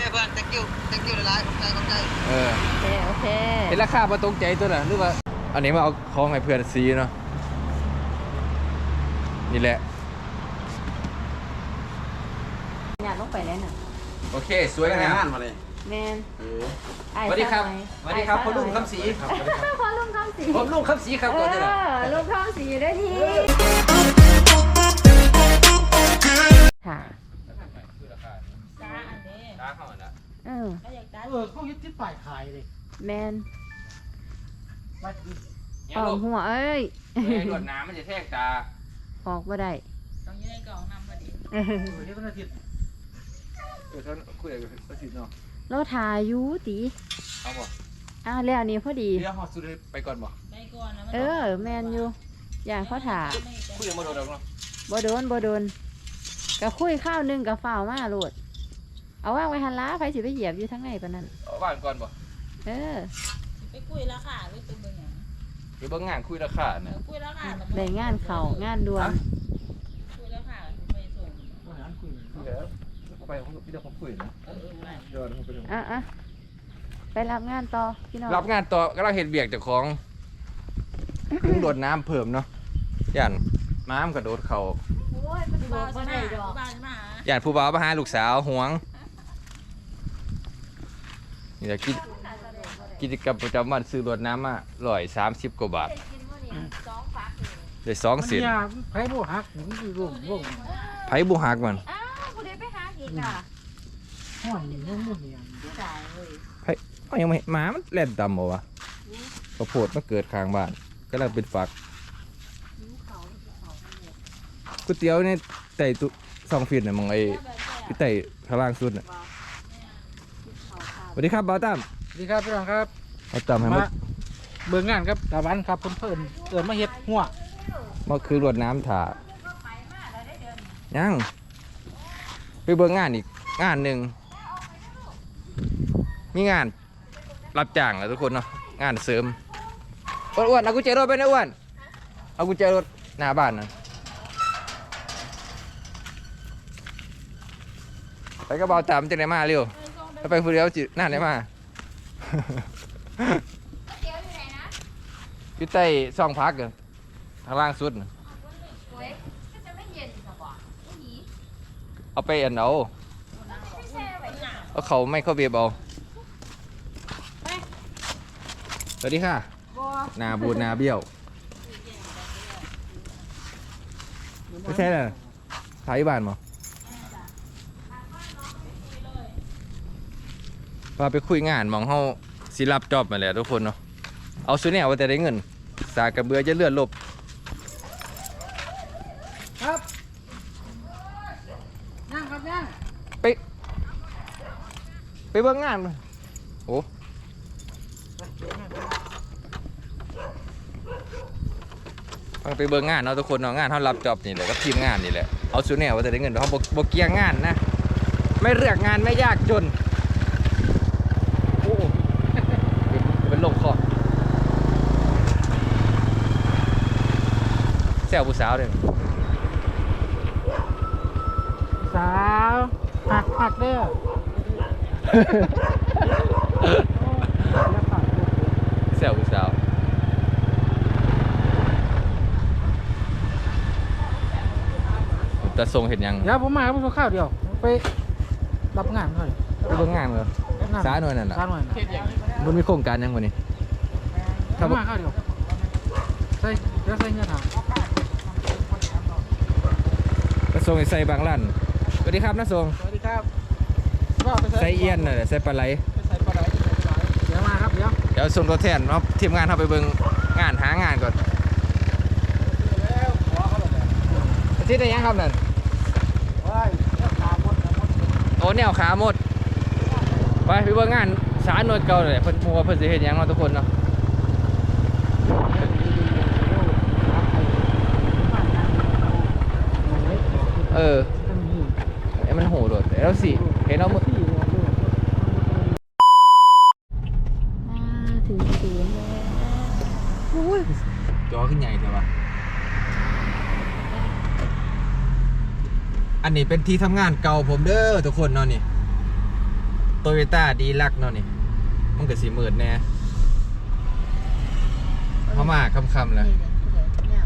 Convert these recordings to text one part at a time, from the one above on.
เคเพื่อน thank you thank you หลายๆขอบใจขอบใจเออโอเคโอเคเห็นราคามาตรงใจตัวน่ะหรือว่า อันนี้มาเอาของให้เพื่อนซีเนาะนี่แหละ อยากลงไปแล้วน่ะโอเค สวยงามมาเลยแมนสวัสดีครับสวัสดีครับพ่อลุงคำศรีพ่อลุงคำศรีผมลุงคำศรีครับเอก่อนจะได้อลุงคำศรีอยู่ด้วยทีค่ะ ตาเข้า มาแล้วเออเออเขายึดที่ป่ายขายเลยแมนไปอีกเนี่ยออลูกกหัวเอ้ยเอ้ยกดน้ำมันจะแทกตาออกบ่ได้ต้องอยู่ในกล่องนำมาดิเออเออเฮ็ดวันอาทิตย์เออท่านคุยกับประสิทธิ์เนาะเราถ่ายอยู่ติเอาบ่อ้าวแล้วอันนี้พอดี เดี๋ยวหอดสุดเลยไปก่อนบ่ไปก่อนนะมันเออ แมนอยู่อย่างเขาถ่าคุยกับโมโดดอกเนาะบ่โดนบ่โดนก็คุยข้าวหนึงกับฝ้าวมาโลด เอาว่างไว้หันล้าไฟสิไปเหยียบอยู่ทั้งในปานนั้นเอาบ้านก่อนบ่เออไปคุยราคาหรือไปเบิ่งหยังหรือเบิ่งงานคุยราคาเอน่ะ อคุยราคาได้งานเขางานด่วนคุยราคาไปส่งวันนั้นคุยคุยแล้วไปผมพี่เดี๋ยวผมคุยนะเออเออไปเดี๋ยวผมไปดูอะอะไปรับงานต่อพี่น้องรับงานต่อกำลังเห็นเบียกเจากของ เพิ่งโดดน้ำเพิ่มเนาะย่านม้ามกระโดดเขาโอ้ยมันผู้บอบ่ากวบ่ใช่ได้ไหมดอกผู้บ่าวใช่ไหมย่านผู้บ่าวมาหาลูกสาวห่วง นี่แหละกิจกิจกรรมประจำวันซื้อรถน้ำมาร้อยสามสิบกว่าบาทได้สองมันเสียนยาไผ่บ่หักหนูคือร่วงร่วงไผบุหักมันอ้าวผู้ใดไปหาอีกอะห้อนนี่มันมุ่นเนี่ยจ่ายเลยเอ้ายังไม่หมามันแล่นดำบ่วะข้าวโพดมันเกิดข้างบ้านก็ลังเป็นฝักก๋วยเตี๋ยวนี่ไต่ตุสองฟีดน่ะมองไอ้ที่ไต่ข้างล่างสุดน่ะส วัสดีครับบ่าวตั้มสวัสดีครับพี่น้องครับเอาตั้มให้หมมาดเบิ่งงานครับตาวันครับเพิ่นเพิ่นเอิ้นมาเฮ็ดหัวมาคือรวดน้ำถ่ายังไปเบิ่งงานอีกงานหนึ่งมีงานรับจ้างอะทุกคนเนาะงานเสริมอ้วนๆเอากุญแจรถไปนะอ้วนเอากุญแจรถหน้าบ้านนะไปกระเป๋าตามจะไหนมาเร็วถ้า ไปผู้เดียวจิหน้าไหนมาอยู่ใต้ซ่องพักอะทางล่างสุดน่ะโอ้ยก็จะไม่เย็นสบายผู้หญิงเอาไปอันเอาไม่แช่ไว้น่ะเอาเขาไม่เข้าเบียบเอาสวัสดีค่ะบ่หนาบูดหนาเบี้ยว ไม่ใช่เลยถ่ายบ้านมั้ง ว่าไปคุยงานหมองเฮาสิรับจอบมาแหล้วทุกคนเนาะเอาสุดเนี่ยว่าแต่ได้เงิน สากกระเบือจะเลื่อนลบครับย่างครับย่างไปไปเบิ่งงานมาโอ้ฟังไปเบิ่งงานเนาะทุกคนเนาะงานเขารับจอบนี่แหละกับทีมงานนี่แหละเอาสุดเนี่ยว่าแต่ได้เงินเขาบอกบอกเกียงงานนะ ไม่เลือกงานไม่ยากจน โอ้เป็นลมคอแซ วผู้สาวเลยสาวหักหักเด้อแซวผู้สาวแต่ทรงเห็นยังเดี๋ยวผมมาผมส่งข้าวเดียว ไปรับงานหน่อยไปเบิ่งงานเลยรับงานสาหน่อยนั่นน่ะสาหน่อยนะมันมีโครงการยังวันนี้ทำมาข้าวเดียวใส่เดี๋ยวใส่เงี้ยถา มกระทรวงใส่บางลั่นสวัสดีครับนะทรงสวัสดีครับว่าไปใส่เอียนน่ะใส่ปลาไหลไปใส่ปลาไหลเดี๋ยวมาครับเดี๋ยวเดี๋ยวส่งตัวแทนเนาะทีมงานเข้าไปเบิ่งงานหางานก่อนอาทิตย์ได้ยังครับนั่นว้ายขาหมดขาหมดโอ้แนวขาหมดไปไปเบิ่งงานสารหน่วยเก่าเลยเพิ่นมัวาเพิ่นสิเฮ็ดหยังเนาะทุกคนเนาะ เออไอ้มันโหโดดแล้วสิเห็นเอามือมาถึงศูนย์แล้วโอ้ยจอขึ้นใหญ่ใช่ปะอันนี้เป็นที่ทำงานเก่าผมเด้อทุกคนเนาะนี่โตโยต้าดีลักเนาะนี่มันก็สีมืดแน่เขามาคำๆแล้วนี่เด็กผู้ใหญ่เนี่ย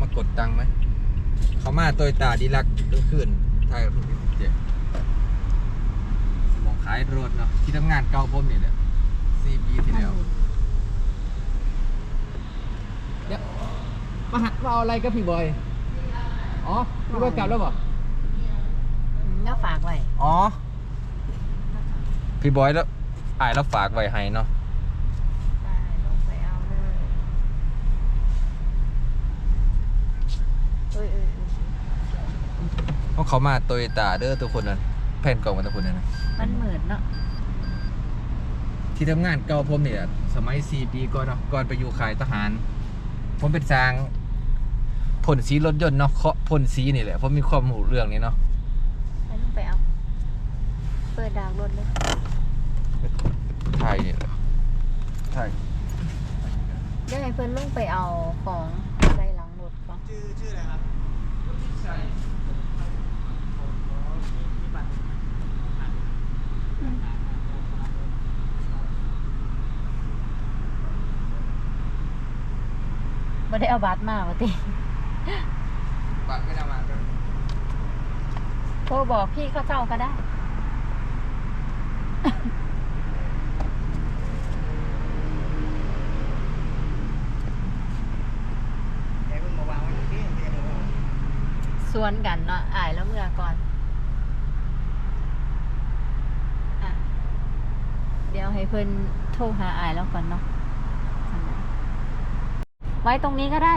มากดตังค์ไหม เขามาโตโยต้าดีลักก็ขึ้นไทยรูปเจ๊มองขายรถเนาะที่ทำงานเก่าผมนี่แหละสี่ปีที่แล้วเดี๋ยวมาหัดมาเอาอะไรกับพี่บอย อ๋อพี่บอยกลับแล้วบ่อืมแล้วฝากไว้ อ๋อ พี่บอยแล้วอายแล้วฝากไว้ให้เนาะ ไปลงไปเอาเลยเอ้ยเอ้ยเอ้ย เพราะเขามาโตโยต้าเด้อทุกคนนั้นแผ่นกล่องมันทุกคนนั้นนะมันเหมือนเนาะที่ทำงานเก่าผมเนี่ยสมัย4ปีก่อนเนาะก่อนไปอยู่ขายทหาร ผมเป็นสร้างพ่นสีรถยนต์เนาะเคาะพ่นสีนี่แหละผมมีความรู้เรื่องนี้เนาะไปลงไปเอาเปิดดาวรถเลยไทยนี่แหละไทยเดี๋ยวให้เพิ่นลงไปเอาของใส่หลังรถก่อนชื่อชื่ออะไรครับ บ่ได้เอาบัตรมาว่าติบัตรไม่ได้มาโทรบอกพี่เขาเจ้าก็ได้เดี๋ยวเพิ่งมาวางไว้ที่นี่เดี๋ยวเพิ่งมาวางสวนกันเนาะอ่ายแล้วเมื่อก่อนอะเดี๋ยวให้เพิ่นโทรหาอ่ายแล้วก่อนเนาะ ไว้ตรงนี้ก็ได้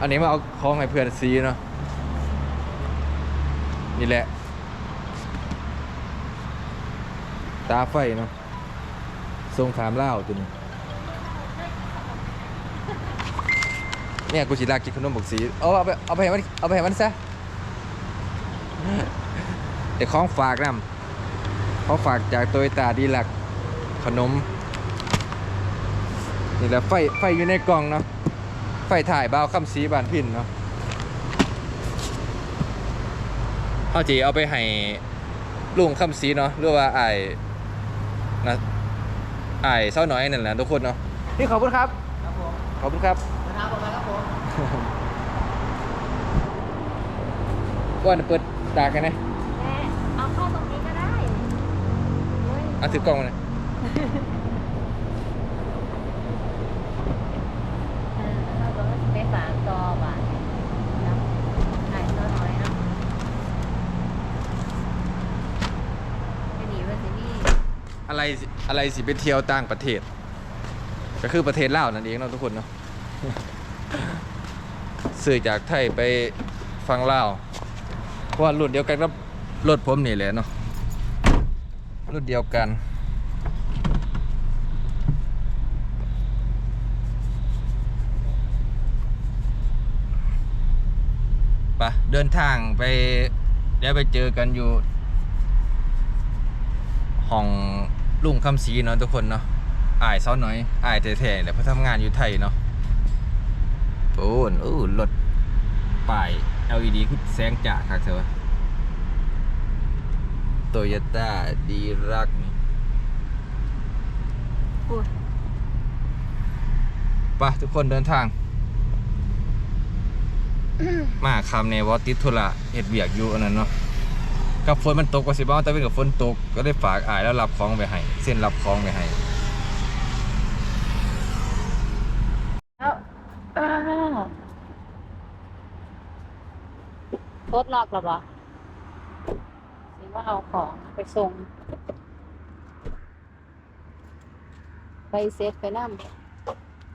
อันนี้มาเอาของให้เพื่อนซีเนาะนี่แหละ ตาไฟเนาะทรงขามเล่าตัวนี้เนี่ยกูสิลากกินขนมบกสีเอาเอาไปเอาไปให้มันเอาไปให้มันซะเดี๋ยวของฝากนำของฝากจากโตโยตาดีลักขนม นี่แหละไฟไฟอยู่ในกล่องเนาะไฟถ่ายบ่าวคำสีบานพินเนาะเอาจีเอาไปให้ลุงคำสีเนาะหรือว่าไอ้ายนะไอ้ายเศร้าน้อยนั่นแหละทุกคนเนาะนี่ขอบคุณครับครับผมขอบคุณครับเดินทางปลอดภัยครับผมอ้วนเปิดดากกันนะแม่เอาเข้าตรงนี้ก็ได้โอ้ยเอาถือกล้องมาเลย เออเราก็ไปฝากต่อบาทเนาะอ่ายตัวน้อยเนาะไปหนีว่าสินี่ อะไรสิอะไรสิไปเที่ยวต่างประเทศ ก็คือประเทศลาวนั่นเองเนาะทุกคนเนาะสื่อจากไทยไปฟังลาวเพราะว่ารุ่นเดียวกันกับรถผมนี่แหละเนาะรุ่นเดียวกันไปะเดินทางไปเดี๋ยวไปเจอกันอยู่ห้อง ลุงคำศรีเนาะทุกคนเนาะอายเซาหน่อยอายแท้ๆแหละเพราะทำงานอยู่ไทยเนาะโอ้นอู้รถป้าย LED คือแสงจ่าคักเถอะโตโยต้าดีรักนี่อุ้ยไปะทุกคนเดินทาง มาคำในวอติดธุระเฮ็ดเวียกอยู่อันนั้นเนาะ กับฝนมันตกว่าสิบ้าแต่เป็นกับฝนตกก็ได้ฝากอายแล้วรับของไปให้เส้นรับของไปให้แล้วอ้าวโคตรล็อกหรอปะนี่ว่าเอาของไปส่งไปเซตไปนั่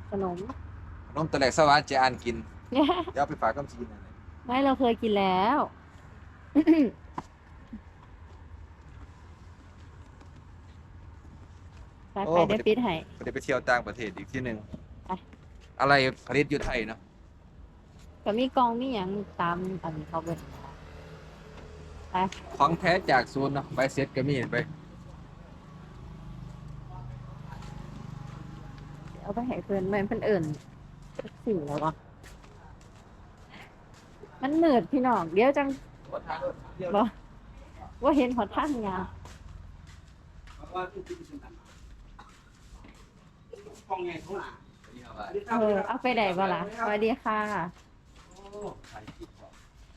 ขนมนมตะแหลกสวัสดิ์จะอ่านกินเนี่ยเดี๋ยวเอาไปฝากคำศรีนั่นแหละไม่เราเคยกินแล้ว ไปไปได้ปิดให้ไม่ได้ไปเที่ยวต่างประเทศอีกที่หนึ่งไป อะไรผลิตอยู่ไทยเนาะก็มีกองมีอย่างตามอันนี้เขาเป็นไปของแท้จากศูนย์เนาะใบเซ็ตก็มีไปเอาไปให้เพื่อนแม่นเพื่อนเอิ่นสิ่งแล้ววะมันเหนืดพี่น้องเดี๋ยวจังเดียวบ่ว่าเห็นหอดท่านยาว ว่า ที่ที่สุดห้องไงเขาหนาเออเอาไปไหนบ่ล่ะสวัสดีค่ะ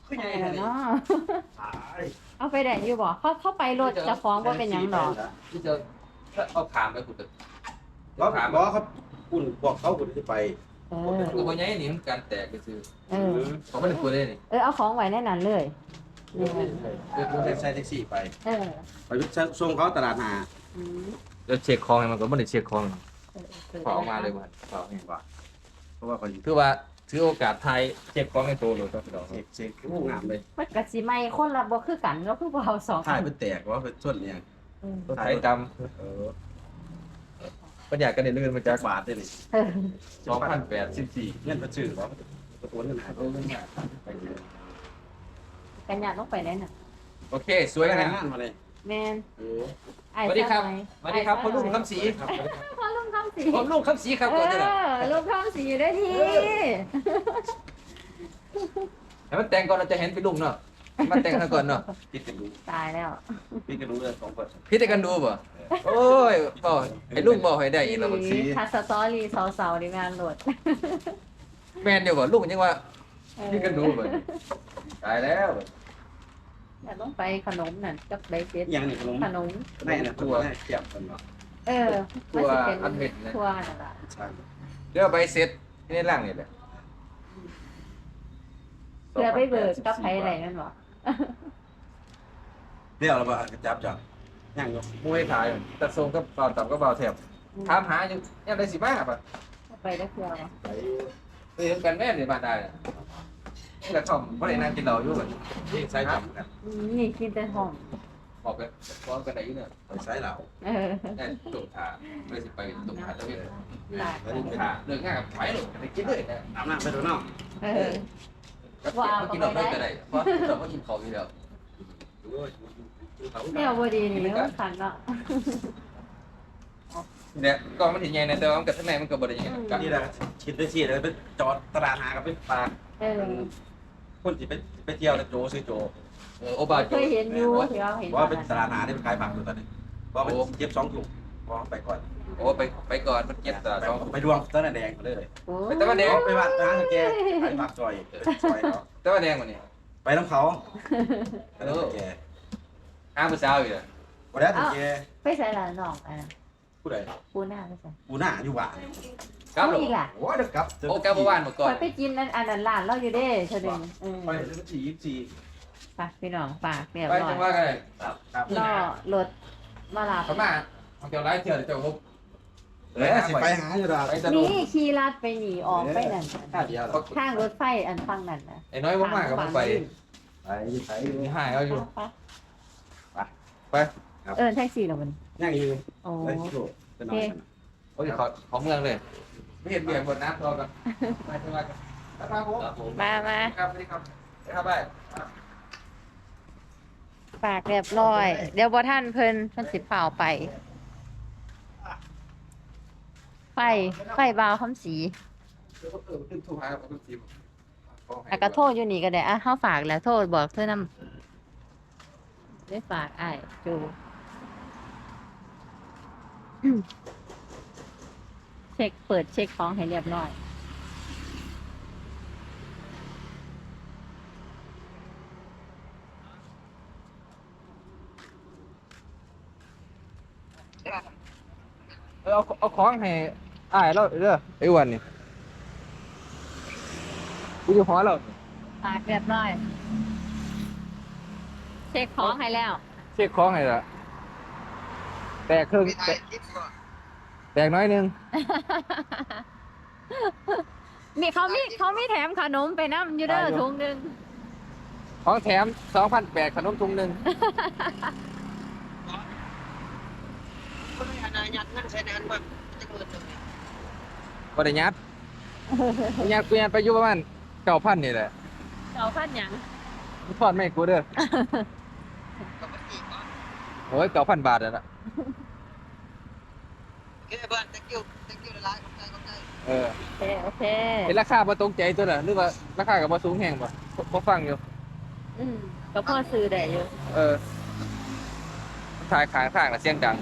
ขึ้นไปยังไงแล้วเนาะเนาะเอาไปไหนอยู่บ่เข้าเข้าไปรถจะฟ้องว่าเป็นหยังดอกที่จะเอาขามไปขุดบอกบอกเขาคุณบอกเขาคุณจะไปเอมันอก็บ่ใหญ่นี่มันการแตกไปซื้อเออเขาไม่ได้กลัวเลยนี่เออเอาของไว้แน่นั้นเลยนี่มันเดี๋ยวใช้ใช้แท็กซี่ไปเออไปส่งเขาตลาดหาอืมเดี๋ยวเช็คของให้มันก็ไม่ได้เช็คของ เออออขอมาเลยมันขอให้ว่าเพราะว่าเขาอยู่คือว่าถือโอกาสไทยเช็คของในตัวเลยต้องไปดอกเช็คเช็คโอ้งามเลยมันกะสิไม่คนละบ่คือกันแล้วคือบ่เอาสองถ่ายเป็นแตกว่าเป็นส่วนเนี่ยอืมไทยจเออำปัญญากันได้ลื่นมาจาจากกบาทได้เลยเออสองพันแปดสิบสี่เงินประชื่อว่าประตูนั่นหากันยาต้องไปได้น่ะโอเค สวยงานะนมาเลยแม่นเอออ้ายสวัสดีครับ สวัสดีครับพ่อลุงคำศรี ครับ สีพ่อลุงคำศรีครับเอก่อนจะได้อลุงคำสีได้ทีให้มันแต่งก่อนเราจะเห็นเป็นลุงเนาะมาแต่งกันก่อนเนาะปิดกันดูตายแล้วปิดกันดูเลยสองคนพี่แต่กันดูบ่โอ้ยบอกไอ้ลุงบอกให้ได้อีกแล้วบางทีถ้าสตอรี่เสาๆนี่งานโหลดแม่นเดียวบ่ลุงยังว่าเออพี่กันดูบ่ตายแล้ว แต่ต้องไปขนมนั่นกับใบเซ็ตอย่างนี้ขนมขนมในนะตัวเทียบกันเนาะ เออตัมันวสิเป็นอันเม็ดนะ ทั่วนั่นล่ะใช่เดี๋ยวใบเสร็จที่ในร่างนี่แหละเพื่อไปเบิกกับไผอะไรนั่นบ่เดี๋ยวเราไปจับจับย่างยกมวยขายตัดทรงก็เบาต่ำก็เบาแถบถามหาอยู่ยังได้สิมาป่ะไปได้เพื่อบ่ไปไปเห็นกันแม่ในบ้านได้อะนี่แหละเขาบ่ได้นั่งกินเหล้าอยู่กันที่ใช้จับกันอืมนี่กินแต่ห้อง บอกกันบอกกันได้อยู่เนี่ยไปใช้เหล่าเออได้ตุ่มขาเลยสิไปตุ่มขาตะเวนตายตุ่มขาเลิกงานกับไปหรอกไปกินเลยนะอาบน้ำไปดูเนาะเออก็กินเหล้าด้วยก็ได้เพราะเราก็กินเขาอยู่แล้วแนวบ่ดีนี่มันขันเนาะเนี่ยก็มันเห็นใหญ่นะแต่ว่ามันกับข้างในมันก็บ่ได้ใหญ่กันนี่แหละชิดได้ชีดเลยไปจอดตลาดหากับไปปากเออคนที่ไปไปเที่ยวแล้วโจซื้อโจ เออโอบาเคยเห็นอยู่ที่เราเห็นว่าเป็นตลาดหาที่ขายผักอยู่ตอนนี้ว่ามันเก็บสองถุงว่าไปก่อนโอ้ไปไปก่อนมันเก็บตาสอง ไปดวงตะแดงเลยโอ้ไปตะวันแดงไปบ้านร้านแกขายผักซอยซอยเขาแต่ว่าแดงกว่านี้ไปน้ำเขาไปน้ำแกห้ามผู้สาวอยู่เลยวันนี้ถึงแกไปใส่ละน้องอะผู้ใดปูหน้าไปใส่ปูหน้าอยู่บ้านครับหรออีกล่ะโอ้เด็กครับโอ้แกบ่ว่านมาก่อข่อน ยไปกินนั่นอันนั้นร้านเราอยู่เด้เธอหนึ่งเออไปถึงสี่ยี่สี่ ฝากพี่น้องฝากเรียบไปร้อจัยงว่ากันครับครับก็รถมารับ เขามาเขาเจ้าไล่เที่ยวเจ้าฮุบเออสิไปหาอยู่ดอกไปตะลุนี่ขี่ลัดไปหนีออกไปนั่นข้าเดียวทางรถไฟอันฟังนั่นนะไอ้น้อยบ่มากับบ่ไปไปไปมีหายเอาอยู่ ไปเออแท็กซี่เหรอมันย่างอยู่โอ้ไปที่โลจะนอนกันโอ้ยเขาเขาเมืองเลย ไม่เห็นเบียร์บนน้ำรอกันไปจังว่ากันครับผมมามาครับสวัสดีครับครับไป ฝากเรียบร้อย เดี๋ยวบ่ท่านเพิ่นเพิ่นสิเฝ้าไปไฟไฟบาวคำสีขึ้นถูกหากับทุกทีมอะก็โทษอยู่นี่ก็ได้อะเฮาฝากแล้วโทษบอกเธอนำได้ฝากอ้ายจูอืมเช็คเปิดเช็คของให้เรียบร้อย เออเอาเอาของให้อ้ายเราเด้อไอ้วันนี่กูอยู่หอเราฝากเรียบร้อย เช็คของให้แล้ว เช็คของให้ละแตกครึ่งแตกแตกน้อยหนึงนี่เขามีเขามีแถมขนมไปน้ำอยู่เด้อได้อยู่ถุงหนึง ของแถม2,800ขนมถุงหนึง คนนี้นายัดนั่นใช้นั้นแบบจะเกิดเลยบ่ได้ยัดยัดกูยัดไปอยู่ประมาณ9,000นี่แหละเอาพันหยังมึงทอดไม่กูเด้อกับปกติก็โอ้ย9,000บาทแล้วน่ะแค่บ้านตะกิ้วตะกิ้วละลายของใจของใจเออโอเคโอเคเห็นราคาบ่ตรงใจตัวน่ะหรือว่าราคาก็บ่สูงแฮงบ่บ่บ่ฟังอยู่ อืมก็พ่อซื้อได้อยู่เออทายขางทางแล้วเสียงดัง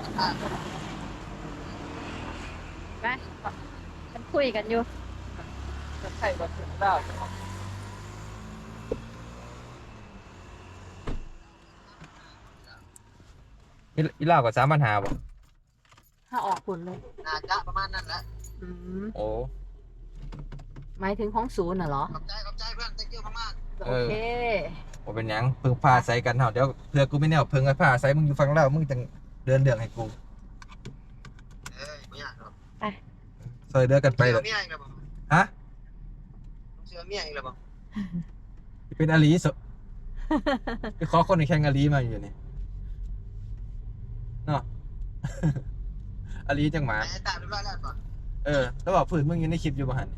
ไปมันคุยกันอยู่ใช่บ่ถึงแล้วอีลาวก็3ปัญหาบ่ถ้าออกผลเลยน่าจะประมาณนั้นแหละอืมโอ้ หมายถึงของศูนย์น่ะเหรอ ขอบใจขอบใจเพื่อน thank you มากเอโออ เค บ่เป็นหยังเพิ่งพาใส่กันเฮาเดี๋ยวเพื่อกูไม่แนวเพิ่งไอ้พาใส่มึงอยู่ฝั่งลาวมึงจังเดินเรื่องให้กู ๆเอ้ยไม่อยากหรอก ซอยเดือกันไปเสืเลอยเมียอีกแล้วบ่ฮะเสือเมียอีกแล้วบ่เป็นอาลีสไปขอคนในแข่งอาลีมาอยู่นี่เนาะ อาลีจังหมา ไอ้ตาเรียบร้อยแล้วบ่เออ แล้วบอกพื้นมึงอยังในคลิปอยู่บ่หัน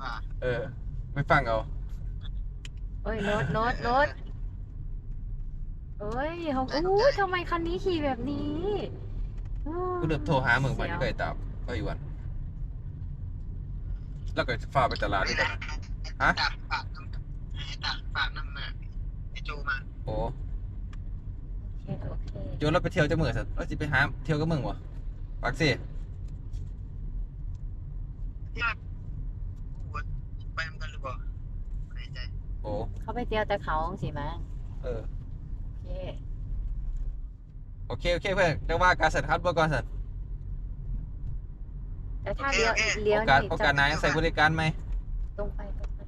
ว่าเออ ไปฟังเอาเอ้ยรถรถรถเอ้ยเขาอู้ทำไมคันนี้ขี่แบบนี้อู้กูเริ่มโทรหามึงมาที่ไกลตา มก็อีวันแล้วก็ฟ้าไปตลาดด้วยกันฮะตาฝากน้ำไอ้ตาฝากน้ำมาไอ้โจมาโอ้โอเคโอเคโยนเราไปเที่ยวจะมือสัตว์เราจะไปหาเที่ยวกับมึงวะปากซี่พูดไปเหมือนกันหรือเปล่าไม่แน่ใจโอ้เขาไปเที่ยวแต่เขาสิมาเออ โอเค โอเค โอเคเพื่อนเรียกว่าการสันคัดบ่ก่อนสัน แต่ถ้าเลี้ยวเลี้ยวโอกาสนี่โอกาสนายใส่บริการไหมตรงไปตรงไป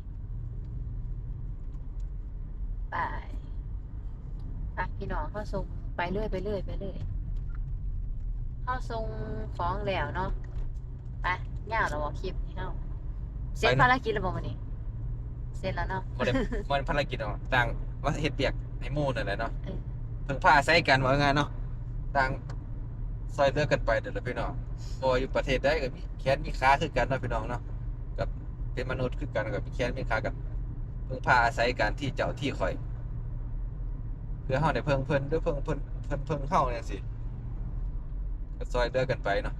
ไปไปพี่น้องเข้าส่งไปเรื่อยไปเรื่อยไปเรื่อยเข้าส่งฟ้องแล้วเนาะไปย่าเราบอกคลิปนี่เนาะเสร็จภารกิจแล้วบอกวันนี้ เสร็จแล้วเนาะมันได้มันภารกิจเนาะต่างว่าเฮ็ดเปียกให้หมู่นั่นแหละเนาะเออ เพิ่งพาใส่กันว่าไงเนาะต่าง ซอยเลือกกันไปเด้อล่ะพี่น้องบ่ว่าอยู่ประเทศใดก็มีแขนมีขาคือกันเนาะพี่น้องเนาะกับเป็นมนุษย์คือกันกับมีแขนมีขากันเพิ่งพาอาศัยกันที่เจ้าที่คอย เพื่อเฮาได้เพิ่งเพิ่นด้วยเพิ่งเพิ่นเพิ่นเพิ่งเฮาจังซี่ก็ซอยเลือกกันไปเนาะ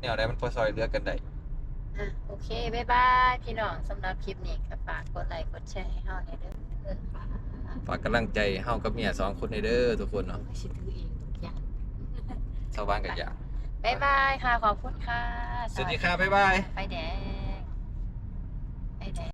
แนวใดมันพอซอยเลือกกันได้อะโอเคบ๊ายบายพี่น้องสำหรับคลิปนี้ก็ฝากกดไลค์กดแชร์ให้เฮาในอยเด้อเออค่ะฝากกำลังใจเฮากับเมียสองคนในเด้อทุกคนเนาะ ไม่ใช่ถือเอง ทุกอย่างชาวบ้านกันอย่างบ๊ายบายค่ะ ขอบคุณค่ะ สวัสดีค่ะบ๊ายบายไฟแดงไฟแดง